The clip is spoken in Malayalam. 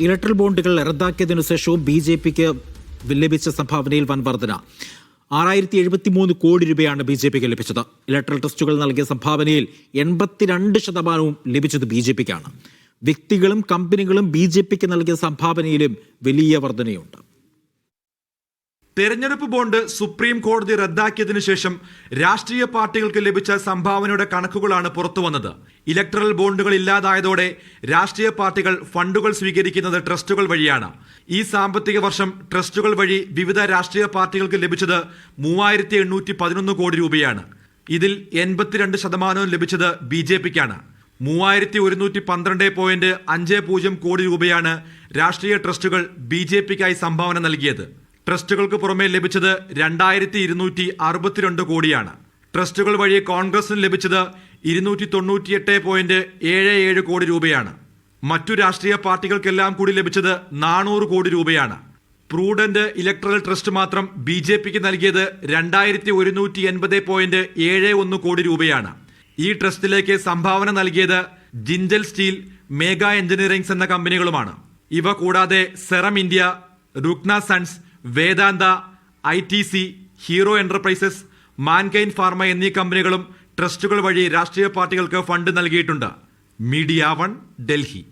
ഇലക്ട്രൽ ബോണ്ടുകൾ റദ്ദാക്കിയതിനു ശേഷവും ബി ജെ പിക്ക് ലഭിച്ച സംഭാവനയിൽ വൻ വർധന. ആറായിരത്തി എഴുപത്തി മൂന്ന് കോടി രൂപയാണ് ബി ജെ പിക്ക് ലഭിച്ചത്. ഇലക്ട്രൽ ട്രസ്റ്റുകൾ നൽകിയ സംഭാവനയിൽ എൺപത്തിരണ്ട് ശതമാനവും ലഭിച്ചത് ബി ജെ പിക്കാണ്. വ്യക്തികളും കമ്പനികളും ബി ജെ പിക്ക് നൽകിയ സംഭാവനയിലും വലിയ വർധനയുണ്ട്. തെരഞ്ഞെടുപ്പ് ബോണ്ട് സുപ്രീം കോടതി റദ്ദാക്കിയതിനു ശേഷം രാഷ്ട്രീയ പാർട്ടികൾക്ക് ലഭിച്ച സംഭാവനയുടെ കണക്കുകളാണ് പുറത്തുവന്നത്. ഇലക്ട്രൽ ബോണ്ടുകൾ ഇല്ലാതായതോടെ രാഷ്ട്രീയ പാർട്ടികൾ ഫണ്ടുകൾ സ്വീകരിക്കുന്നത് ട്രസ്റ്റുകൾ വഴിയാണ്. ഈ സാമ്പത്തിക വർഷം ട്രസ്റ്റുകൾ വഴി വിവിധ രാഷ്ട്രീയ പാർട്ടികൾക്ക് ലഭിച്ചത് മൂവായിരത്തി കോടി രൂപയാണ്. ഇതിൽ എൺപത്തിരണ്ട് ശതമാനവും ലഭിച്ചത് ബി ജെ പിക്കാണ്. മൂവായിരത്തി ഒരുന്നൂറ്റി പന്ത്രണ്ട് പോയിന്റ് അഞ്ച് പൂജ്യം കോടി രൂപയാണ് രാഷ്ട്രീയ ട്രസ്റ്റുകൾ ബി ജെ പിക്കായി സംഭാവന നൽകിയത്. ട്രസ്റ്റുകൾക്ക് പുറമെ ലഭിച്ചത് രണ്ടായിരത്തി ഇരുന്നൂറ്റി അറുപത്തിരണ്ട് കോടിയാണ്. ട്രസ്റ്റുകൾ വഴി കോൺഗ്രസിന് ലഭിച്ചത് ഇരുന്നൂറ്റി തൊണ്ണൂറ്റിയെട്ട് പോയിന്റ് ഏഴ് ഏഴ് കോടി രൂപയാണ്. മറ്റു രാഷ്ട്രീയ പാർട്ടികൾക്കെല്ലാം കൂടി ലഭിച്ചത് നാനൂറ് കോടി രൂപയാണ്. പ്രൂഡന്റ് ഇലക്ട്രൽ ട്രസ്റ്റ് മാത്രം ബി ജെ പിക്ക് നൽകിയത് രണ്ടായിരത്തി ഒരുന്നൂറ്റി എൺപത് പോയിന്റ് ഏഴ് ഒന്ന് കോടി രൂപയാണ്. ഈ ട്രസ്റ്റിലേക്ക് സംഭാവന നൽകിയത് ജിഞ്ചൽ സ്റ്റീൽ മേഗ എഞ്ചിനീയറിംഗ്സ് എന്ന കമ്പനികളുമാണ്. ഇവ കൂടാതെ Serum India രുക്ന Sons Vedanta I T C Hero Enterprises Mankind Pharma എന്നീ കമ്പനികളും ട്രസ്റ്റുകൾ വഴി രാഷ്ട്രീയ പാർട്ടികൾക്ക് ഫണ്ട് നൽകിയിട്ടുണ്ട്. Media One Delhi.